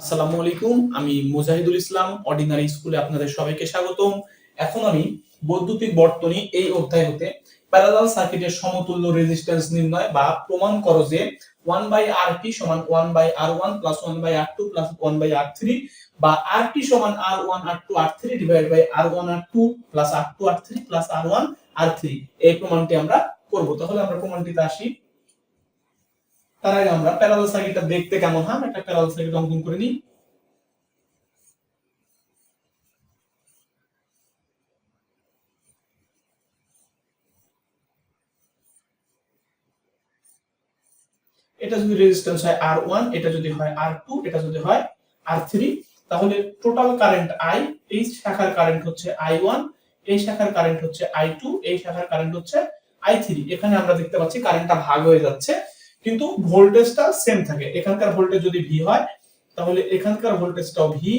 আসসালামু আলাইকুম, আমি মুজাহিদুল ইসলাম অর্ডিনারি স্কুলে আপনাদের সবাইকে স্বাগতম। এখন আমি বৈদ্যুতিক বর্তনী এই অধ্যায় হতে প্যারালাল সার্কিটের সমতুল্য রেজিস্ট্যান্স নির্ণয় বা প্রমাণ করো যে ওয়ান বাই আর টি সমান one by R one plus one by R two plus one by R three বা আর টি সমান R one R two R three divide by R one R two plus R two R three plus R one R three এই প্রমাণটি আমরা করব। তাহলে আমরা প্রমাণটিতে আসি। তার আগে আমরা। প্যারাল সার্কিটটা দেখতে কেমন? হয় একটা প্যারাল সার্কিট অঙ্কন করে নিই। এটা যদি রেজিস্ট্যান্স হয় আর ওয়ান এটা যদি হয় আর টু এটা যদি হয় আর থ্রি তাহলে টোটাল কারেন্ট আই এই শাখার কারেন্ট হচ্ছে আই ওয়ান এই শাখার কারেন্ট হচ্ছে আই টু এই শাখার কারেন্ট হচ্ছে আই থ্রি এখানে আমরা দেখতে পাচ্ছি কারেন্টটা ভাগ হয়ে যাচ্ছে। কিন্তু ভোল্টেজটা সেম থাকে। এখানকার ভোল্টেজ যদি ভি হয়, তাহলে এখানকার ভোল্টেজটাও ভি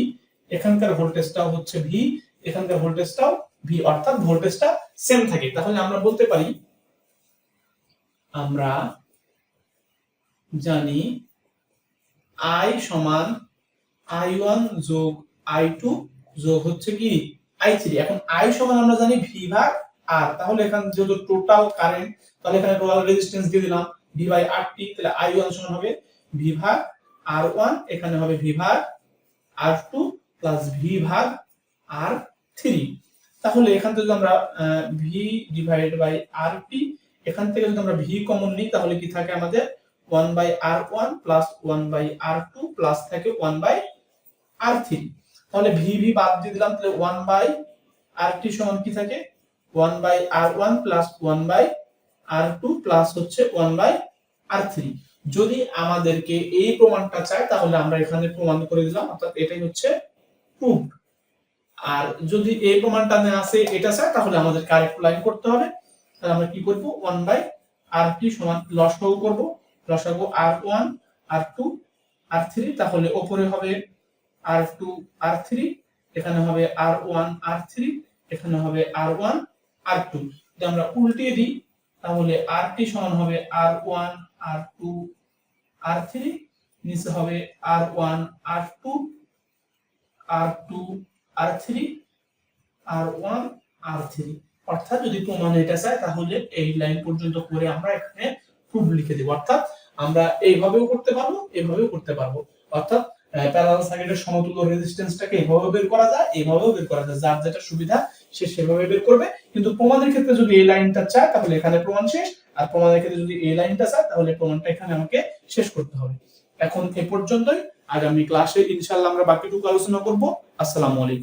এখানকার ভোল্টেজটাও হচ্ছে ভি এখানকার ভোল্টেজটাও ভি অর্থাৎ ভোল্টেজটা সেম থাকে। তাহলে আমরা বলতে পারি, আমরা জানি আই সমান আই ওয়ান যোগ আই টু যোগ হচ্ছে কি? আই থ্রি এখন আই সমান আমরা জানি ভি ভাগ আর তাহলে এখানে যেহেতু টোটাল কারেন্ট তাহলে এখানে টোটাল রেজিস্ট্যান্স দিয়ে দিলাম। ভি বাই আর টি তাহলে আই ওয়ান সমান হবে ভি ভাগ আর ওয়ান এখানে হবে ভি ভাগ আর টু প্লাস ভি ভাগ আর থ্রি তাহলে এখান থেকে আমরা V divide by R T এখান থেকে যদি আমরা ভি কমন নিই, তাহলে কি থাকে আমাদের? One by R one plus one by R two plus থাকে ওয়ান বাই আর থ্রি তাহলে ভি ভি বাদ দিয়ে দিলাম, তাহলে ওয়ান বাই আর টি সমান কি থাকে? One by R one plus one by R two plus হচ্ছে ওয়ান বাই আর থ্রি যদি আমাদেরকে এই প্রমাণটা চায়, তাহলে আমরা এখানে প্রমাণ করে দিলাম, অর্থাৎ এটাই হচ্ছে প্রুফ আর যদি এই প্রমাণটা না আসে, এটা চায়, তাহলে আমাদের কারেক্ট লাইন করতে হবে। তাহলে আমরা কি করব? ওয়ান বাই আর টি সমান লসাগু করব। লসাগু R one R two R three তাহলে ওপরে হবে আর টু আর থ্রি এখানে হবে আর ওয়ান আর থ্রি এখানে হবে আর ওয়ান আর টু আমরা উল্টিয়ে দিই তাহলে আর টি সমান হবে R one R two R three নিচে হবে R one R two R two R three R one R three অর্থাৎ যদি প্রমাণ এটা চায়, তাহলে এই লাইন পর্যন্ত করে আমরা এখানে প্রুফ লিখে দেব। অর্থাৎ আমরা এইভাবেও করতে পারব এইভাবেও করতে পারব। অর্থাৎ প্যারালাল সার্কিটের সমতুল্য রেজিস্ট্যান্সটাকে এভাবে বের করা যায়, এভাবেও বের করা যায়। যার যেটা সুবিধা সে সেভাবে বের করবে। কিন্তু প্রমাণের ক্ষেত্রে যদি এই লাইনটা চায়, তাহলে এখানে প্রমাণ শেষ। আর প্রমাণের ক্ষেত্রে যদি এই লাইনটা চায়, তাহলে প্রমাণটা এখানে আমাকে শেষ করতে হবে। এখন এ পর্যন্তই। আগামী ক্লাসে ইনশাল্লাহ আমরা বাকিটুকু আলোচনা করব। আসসালামু আলাইকুম।